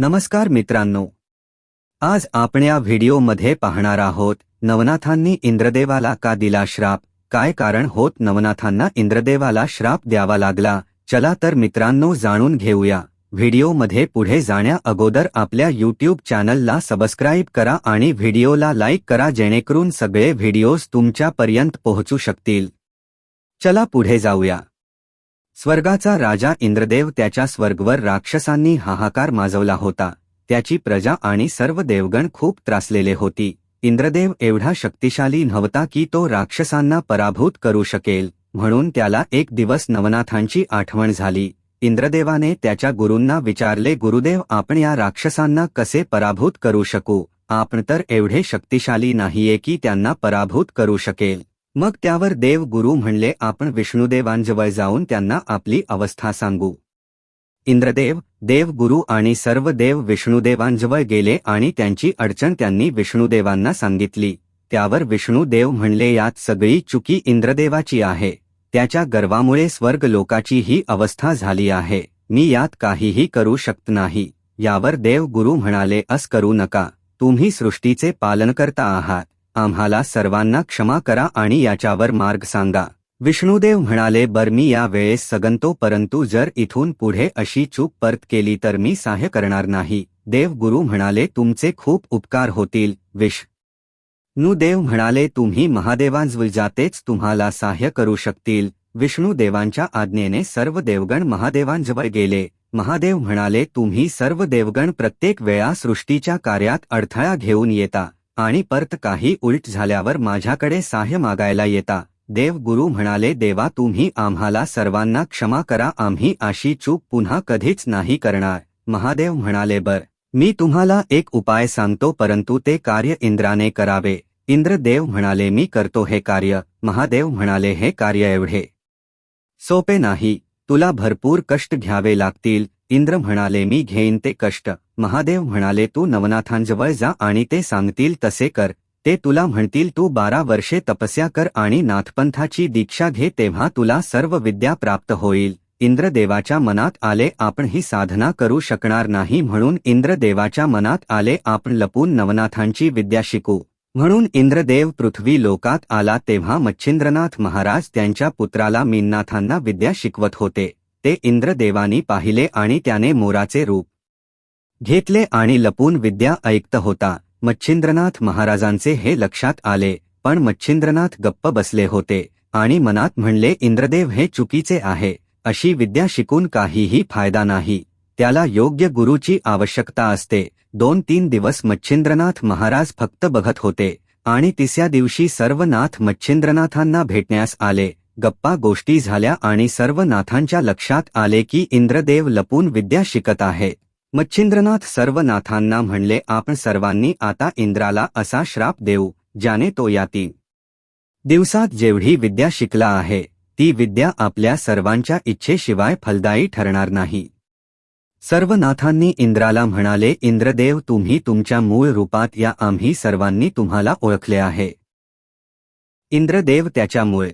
नमस्कार मित्रांनो. आज आपण या व्हिडिओमध्ये पाहणार आहोत नवनाथांनी इंद्रदेवाला का दिला श्राप? काय कारण होत नवनाथांना इंद्रदेवाला श्राप द्यावा लागला? चला तर मित्रांनो जाणून घेऊया. व्हिडिओमध्ये पुढे जाण्या अगोदर आपल्या यूट्यूब चॅनलला सबस्क्राईब करा आणि व्हिडिओला लाईक करा जेणेकरून सगळे व्हिडिओज तुमच्यापर्यंत पोहोचू शकतील. चला पुढे जाऊया. स्वर्गाचा राजा इंद्रदेव त्याच्या स्वर्गवर राक्षसांनी हाहाकार माजवला होता. त्याची प्रजा आणि सर्व देवगण खूप त्रासलेले होती. इंद्रदेव एवढा शक्तिशाली नव्हता की तो राक्षसांना पराभूत करू शकेल. म्हणून त्याला एक दिवस नवनाथांची आठवण झाली. इंद्रदेवाने त्याच्या गुरूंना विचारले गुरुदेव आपण या राक्षसांना कसे पराभूत करू शकू? आपण तर एवढे शक्तिशाली नाहीये की त्यांना पराभूत करू शकेल. मग त्यावर देव गुरु म्हणले आपण विष्णुदेवांजवळ जाऊन त्यांना आपली अवस्था सांगू. इंद्रदेव देव गुरु आणि सर्व देव विष्णुदेवांजवळ गेले आणि त्यांची अडचण त्यांनी विष्णुदेवांना सांगितली. त्यावर विष्णुदेव म्हणले यात सगळी चुकी इंद्रदेवाची आहे. त्याच्या गर्वामुळे स्वर्ग लोकाची ही अवस्था झाली आहे. मी यात काहीही करू शकत नाही. यावर देव गुरु म्हणाले अस करू नका. तुम्ही सृष्टीचे पालनकर्ता आहात. आम्हाला सर्वांना क्षमा करा आणि याच्यावर मार्ग सांगा. विष्णुदेव म्हणाले बर मी या वेळेस सगंतो परंतु जर इथून पुढे अशी चूक परत केली तर मी सहाय्य करणार नाही. देवगुरु म्हणाले तुमचे खूप उपकार होतील विष नुदेव म्हणाले तुम्ही महादेवांजवळ जातेच तुम्हाला सहाय्य करू शकतील. विष्णुदेवांच्या आज्ञेने सर्व देवगण महादेवांजवळ गेले. महादेव म्हणाले तुम्ही सर्व देवगण प्रत्येक वेळा सृष्टीच्या कार्यात अडथळा घेऊन येता. आणि परत काही उलट झाल्यावर माझ्याकडे साह्य मागायला येता. देव गुरु म्हणाले देवा तुम्ही आम्हाला सर्वांना क्षमा करा आम्ही अशी चूक पुन्हा कधीच नाही करणार. महादेव म्हणाले बर मी तुम्हाला एक उपाय सांगतो परंतु ते कार्य इंद्राने करावे. इंद्रदेव म्हणाले मी करतो हे कार्य. महादेव म्हणाले हे कार्य एवढे सोपे नाही. तुला भरपूर कष्ट घ्यावे लागतील. इंद्र म्हणाले मी घेईन ते कष्ट. महादेव म्हणाले तू नवनाथांजवळ जा आणि ते सांगतील तसे कर. ते तुला म्हणतील तू बारा वर्षे तपस्या कर आणि नाथपंथाची दीक्षा घे तेव्हा तुला सर्व विद्या प्राप्त होईल. इंद्रदेवाच्या मनात आले आपण ही साधना करू शकणार नाही म्हणून इंद्रदेवाच्या मनात आले आपण लपून नवनाथांची विद्या शिकू. म्हणून इंद्रदेव पृथ्वी लोकात आला तेव्हा मच्छिंद्रनाथ महाराज त्यांच्या पुत्राला मीननाथांना विद्या शिकवत होते. ते इंद्रदेवानी पाहिले आणि त्याने मोराचे रूप घेतले आणि लपून विद्या ऐकत होता. मच्छिंद्रनाथ महाराजांचे हे लक्षात आले पण मच्छिंद्रनाथ गप्प बसले होते आणि मनात म्हणले इंद्रदेव हे चुकीचे आहे अशी विद्या शिकून काहीही फायदा नाही. त्याला योग्य गुरुची आवश्यकता असते. दोन तीन दिवस मच्छिंद्रनाथ महाराज फक्त बघत होते आणि तिसऱ्या दिवशी सर्व नाथ मच्छिंद्रनाथांना भेटण्यास आले. गप्पा गोष्टी झाल्या आणि सर्व नाथांच्या लक्षात आले की इंद्रदेव लपून विद्या शिकत आहे. मच्छिंद्रनाथ सर्व नाथांना म्हणले आपण सर्वांनी आता इंद्राला असा श्राप देऊ ज्याने तो याती. दिवसात जेवढी विद्या शिकला आहे ती विद्या आपल्या सर्वांच्या इच्छेशिवाय फलदायी ठरणार नाही. सर्व नाथांनी इंद्राला म्हणाले इंद्रदेव तुम्ही तुमच्या मूळ रूपात या आम्ही सर्वांनी तुम्हाला ओळखले आहे. इंद्रदेव त्याच्यामुळे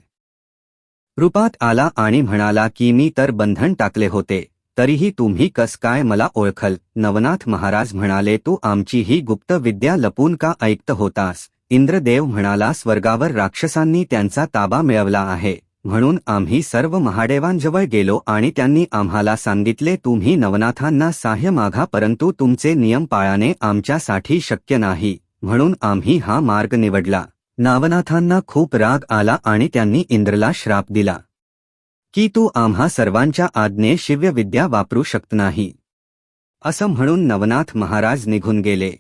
रूपात आला आणि म्हणाला की मी तर बंधन टाकले होते तरीही तुम्ही कस काय मला ओळखल? नवनाथ महाराज म्हणाले तू आमची ही गुप्त विद्या लपून का ऐकत होतास? इंद्रदेव म्हणाला स्वर्गावर राक्षसांनी त्यांचा ताबा मिळवला आहे म्हणून आम्ही सर्व महादेवांजवळ गेलो आणि त्यांनी आम्हाला सांगितले तुम्ही नवनाथांना साह्य मागा परंतु तुमचे नियम पाळाने आमच्यासाठी शक्य नाही म्हणून आम्ही हा मार्ग निवडला. नावनाथांना खूप राग आला आणि त्यांनी इंद्रला श्राप दिला. की तू आम्हा सर्वांच्या आज्ञे शिव्यविद्या वापरू शकत नाही. असं म्हणून नवनाथ महाराज निघून गेले.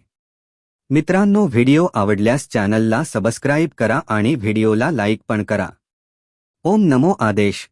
मित्रांनो व्हिडिओ आवडल्यास चॅनलला सबस्क्राईब करा आणि व्हिडिओला लाईक पण करा. ओम नमो आदेश.